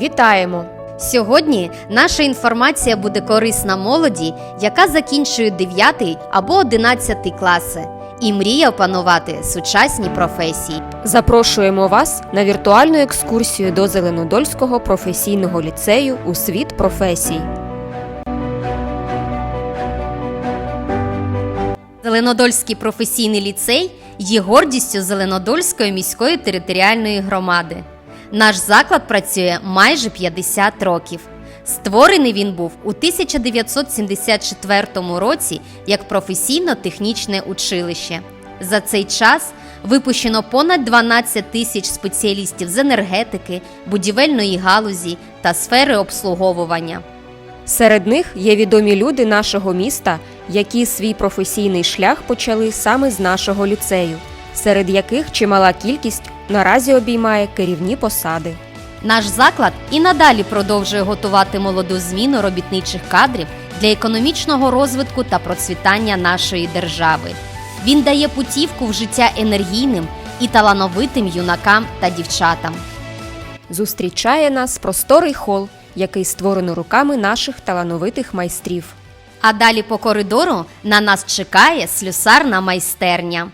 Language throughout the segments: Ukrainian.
Вітаємо! Сьогодні наша інформація буде корисна молоді, яка закінчує 9 або 11 класи і мріє опанувати сучасні професії. Запрошуємо вас на віртуальну екскурсію до Зеленодольського професійного ліцею у світ професій. Зеленодольський професійний ліцей є гордістю Зеленодольської міської територіальної громади. Наш заклад працює майже 50 років. Створений він був у 1974 році як професійно-технічне училище. За цей час випущено понад 12 тисяч спеціалістів з енергетики, будівельної галузі та сфери обслуговування. Серед них є відомі люди нашого міста, які свій професійний шлях почали саме з нашого ліцею, серед яких чимала кількість наразі обіймає керівні посади. Наш заклад і надалі продовжує готувати молоду зміну робітничих кадрів для економічного розвитку та процвітання нашої держави. Він дає путівку в життя енергійним і талановитим юнакам та дівчатам. Зустрічає нас просторий хол, який створено руками наших талановитих майстрів. А далі по коридору на нас чекає слюсарна майстерня.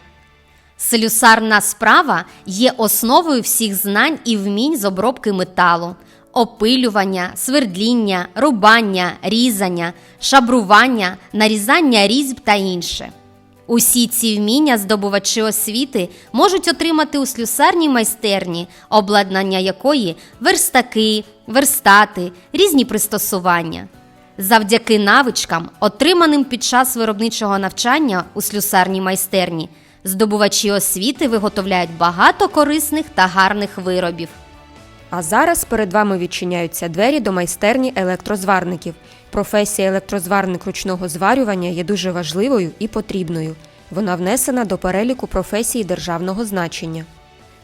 Слюсарна справа є основою всіх знань і вмінь з обробки металу, опилювання, свердління, рубання, різання, шабрування, нарізання різьб та інше. Усі ці вміння здобувачі освіти можуть отримати у слюсарній майстерні, обладнання якої верстаки, верстати, різні пристосування. Завдяки навичкам, отриманим під час виробничого навчання у слюсарній майстерні, здобувачі освіти виготовляють багато корисних та гарних виробів. А зараз перед вами відчиняються двері до майстерні електрозварників. Професія електрозварник ручного зварювання є дуже важливою і потрібною. Вона внесена до переліку професій державного значення.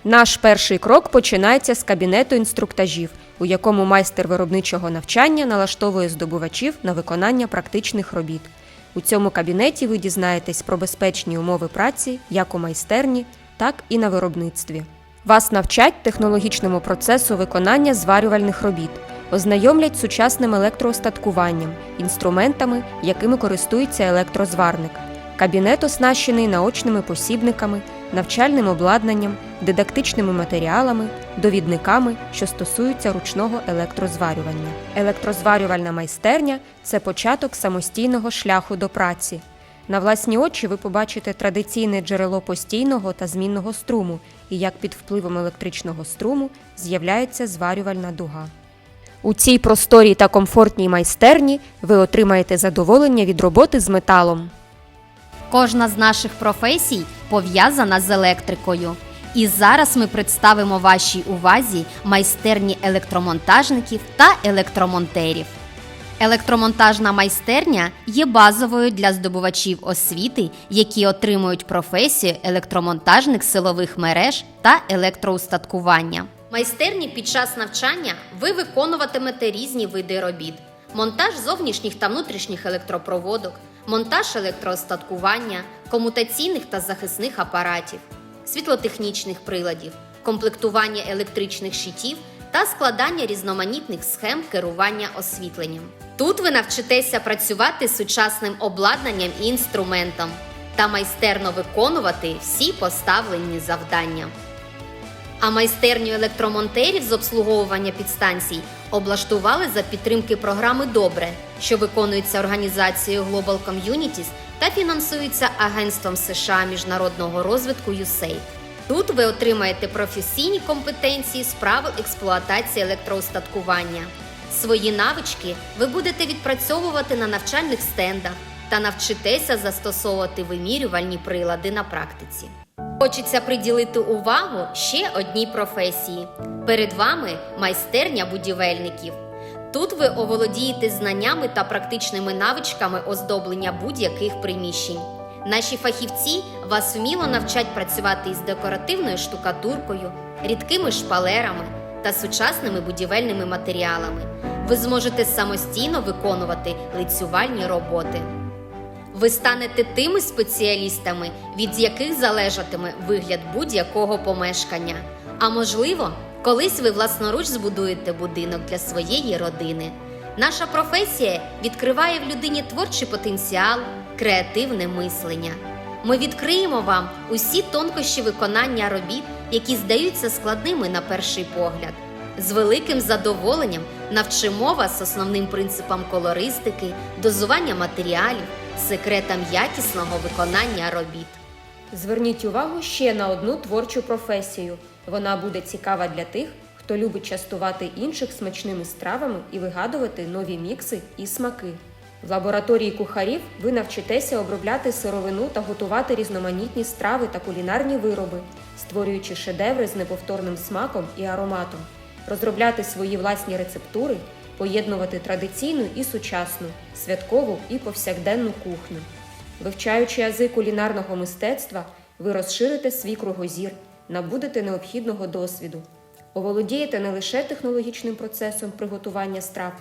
Наш перший крок починається з кабінету інструктажів, у якому майстер виробничого навчання налаштовує здобувачів на виконання практичних робіт. У цьому кабінеті ви дізнаєтесь про безпечні умови праці як у майстерні, так і на виробництві. Вас навчать технологічному процесу виконання зварювальних робіт, ознайомлять з сучасним електроостаткуванням, інструментами, якими користується електрозварник. Кабінет оснащений наочними посібниками, навчальним обладнанням, дидактичними матеріалами, довідниками, що стосуються ручного електрозварювання. Електрозварювальна майстерня це початок самостійного шляху до праці. На власні очі ви побачите традиційне джерело постійного та змінного струму і як під впливом електричного струму з'являється зварювальна дуга. У цій просторій та комфортній майстерні ви отримаєте задоволення від роботи з металом. Кожна з наших професій пов'язана з електрикою. І зараз ми представимо вашій увазі майстерні електромонтажників та електромонтерів. Електромонтажна майстерня є базовою для здобувачів освіти, які отримують професію електромонтажник силових мереж та електроустаткування. Майстерні під час навчання ви виконуватимете різні види робіт: монтаж зовнішніх та внутрішніх електропроводок, монтаж електроостаткування, комутаційних та захисних апаратів, світлотехнічних приладів, комплектування електричних щитів та складання різноманітних схем керування освітленням. Тут ви навчитеся працювати з сучасним обладнанням і інструментом та майстерно виконувати всі поставлені завдання. А майстерню електромонтерів з обслуговування підстанцій облаштували за підтримки програми Добре, що виконується організацією Global Communities та фінансується Агентством США міжнародного розвитку USAID. Тут ви отримаєте професійні компетенції з правил експлуатації електроустаткування. Свої навички ви будете відпрацьовувати на навчальних стендах та навчитеся застосовувати вимірювальні прилади на практиці. Хочеться приділити увагу ще одній професії. Перед вами майстерня будівельників. Тут ви оволодієте знаннями та практичними навичками оздоблення будь-яких приміщень. Наші фахівці вас вміло навчать працювати із декоративною штукатуркою, рідкими шпалерами та сучасними будівельними матеріалами. Ви зможете самостійно виконувати лицювальні роботи. Ви станете тими спеціалістами, від яких залежатиме вигляд будь-якого помешкання. А можливо, Колись ви власноруч збудуєте будинок для своєї родини. Наша професія відкриває в людині творчий потенціал, креативне мислення. Ми відкриємо вам усі тонкощі виконання робіт, які здаються складними на перший погляд. З великим задоволенням навчимо вас основним принципам колористики, дозування матеріалів, секретам якісного виконання робіт. Зверніть увагу ще на одну творчу професію. Вона буде цікава для тих, хто любить частувати інших смачними стравами і вигадувати нові мікси і смаки. В лабораторії кухарів ви навчитеся обробляти сировину та готувати різноманітні страви та кулінарні вироби, створюючи шедеври з неповторним смаком і ароматом, розробляти свої власні рецептури, поєднувати традиційну і сучасну, святкову і повсякденну кухню. Вивчаючи ази кулінарного мистецтва, ви розширите свій кругозір, набудете необхідного досвіду, оволодієте не лише технологічним процесом приготування страв,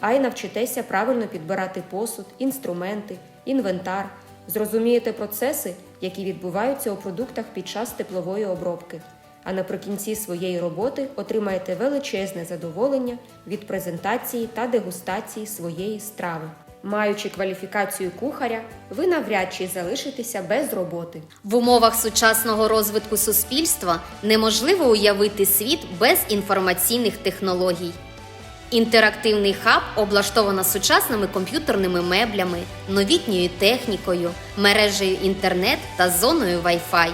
а й навчитеся правильно підбирати посуд, інструменти, інвентар, зрозумієте процеси, які відбуваються у продуктах під час теплової обробки. А наприкінці своєї роботи отримаєте величезне задоволення від презентації та дегустації своєї страви. Маючи кваліфікацію кухаря, ви навряд чи залишитеся без роботи. В умовах сучасного розвитку суспільства неможливо уявити світ без інформаційних технологій. Інтерактивний хаб облаштовано сучасними комп'ютерними меблями, новітньою технікою, мережею інтернет та зоною Wi-Fi.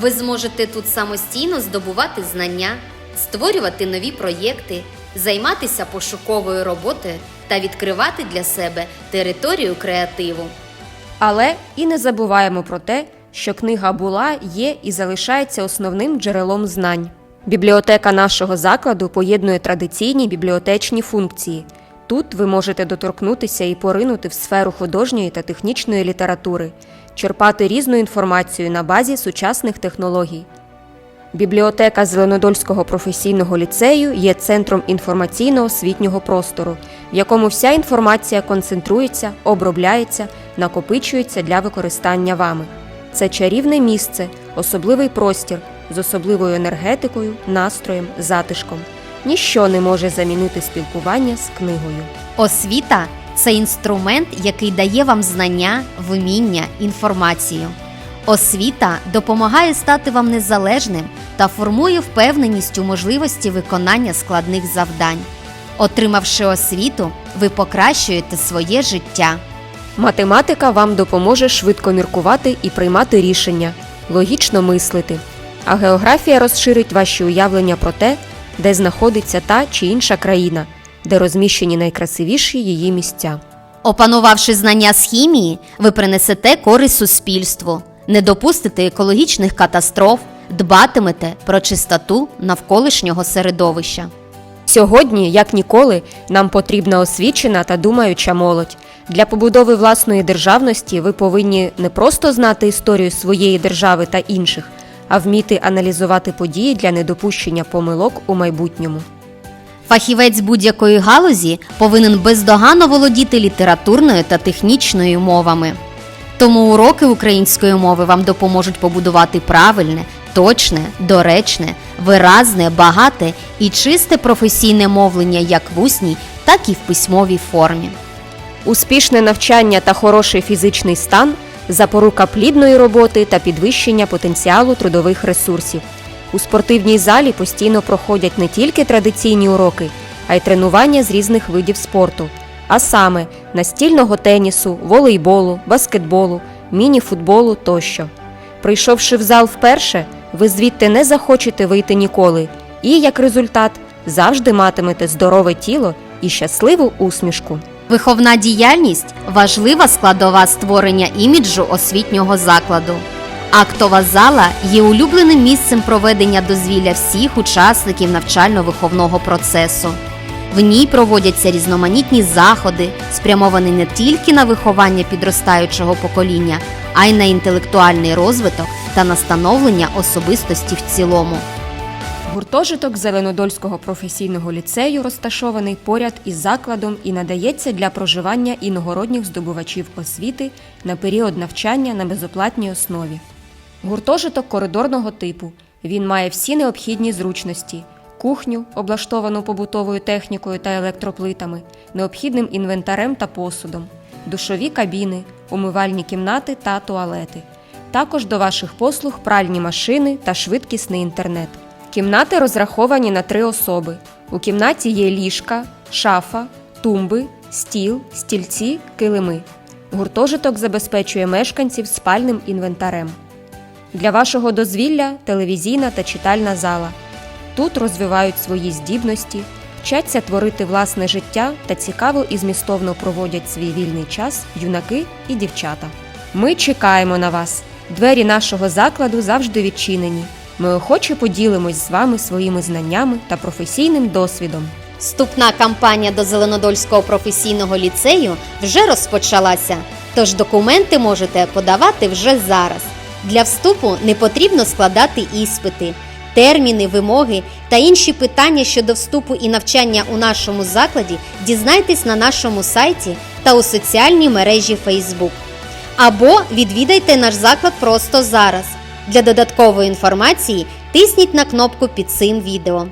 Ви зможете тут самостійно здобувати знання, створювати нові проєкти, займатися пошуковою роботою та відкривати для себе територію креативу. Але і не забуваємо про те, що книга була, є і залишається основним джерелом знань. Бібліотека нашого закладу поєднує традиційні бібліотечні функції. Тут ви можете доторкнутися і поринути в сферу художньої та технічної літератури, черпати різну інформацію на базі сучасних технологій. Бібліотека Зеленодольського професійного ліцею є центром інформаційно-освітнього простору, в якому вся інформація концентрується, обробляється, накопичується для використання вами. Це чарівне місце, особливий простір з особливою енергетикою, настроєм, затишком. Ніщо не може замінити спілкування з книгою. Освіта це інструмент, який дає вам знання, вміння, інформацію. Освіта допомагає стати вам незалежним та формує впевненість у можливості виконання складних завдань. Отримавши освіту, ви покращуєте своє життя. Математика вам допоможе швидко міркувати і приймати рішення, логічно мислити. А географія розширить ваші уявлення про те, де знаходиться та чи інша країна, де розміщені найкрасивіші її місця. Опанувавши знання з хімії, ви принесете користь суспільству, не допустите екологічних катастроф, дбатимете про чистоту навколишнього середовища. Сьогодні, як ніколи, нам потрібна освічена та думаюча молодь. Для побудови власної державності ви повинні не просто знати історію своєї держави та інших, а вміти аналізувати події для недопущення помилок у майбутньому. Фахівець будь-якої галузі повинен бездоганно володіти літературною та технічною мовами. Тому уроки української мови вам допоможуть побудувати правильне, точне, доречне, виразне, багате і чисте професійне мовлення як в усній, так і в письмовій формі. Успішне навчання та хороший фізичний стан запорука плідної роботи та підвищення потенціалу трудових ресурсів. У спортивній залі постійно проходять не тільки традиційні уроки, а й тренування з різних видів спорту, а саме настільного тенісу, волейболу, баскетболу, міні-футболу тощо. Прийшовши в зал вперше, ви звідти не захочете вийти ніколи, і як результат завжди матимете здорове тіло і щасливу усмішку. Виховна діяльність важлива складова створення іміджу освітнього закладу. Актова зала є улюбленим місцем проведення дозвілля всіх учасників навчально-виховного процесу. В ній проводяться різноманітні заходи, спрямовані не тільки на виховання підростаючого покоління, а й на інтелектуальний розвиток та на становлення особистості в цілому. Гуртожиток Зеленодольського професійного ліцею розташований поряд із закладом і надається для проживання іногородніх здобувачів освіти на період навчання на безоплатній основі. Гуртожиток коридорного типу. Він має всі необхідні зручності: кухню, облаштовану побутовою технікою та електроплитами, необхідним інвентарем та посудом, душові кабіни, умивальні кімнати та туалети. Також до ваших послуг пральні машини та швидкісний інтернет. Кімнати розраховані на три особи. У кімнаті є ліжка, шафа, тумби, стіл, стільці, килими. Гуртожиток забезпечує мешканців спальним інвентарем. Для вашого дозвілля телевізійна та читальна зала. Тут розвивають свої здібності, вчаться творити власне життя та цікаво і змістовно проводять свій вільний час юнаки і дівчата. Ми чекаємо на вас. Двері нашого закладу завжди відчинені. Ми охоче поділимось з вами своїми знаннями та професійним досвідом. Вступна кампанія до Зеленодольського професійного ліцею вже розпочалася, тож документи можете подавати вже зараз. Для вступу не потрібно складати іспити, терміни, вимоги та інші питання щодо вступу і навчання у нашому закладі дізнайтесь на нашому сайті та у соціальній мережі Facebook. Або відвідайте наш заклад просто зараз. Для додаткової інформації тисніть на кнопку під цим відео.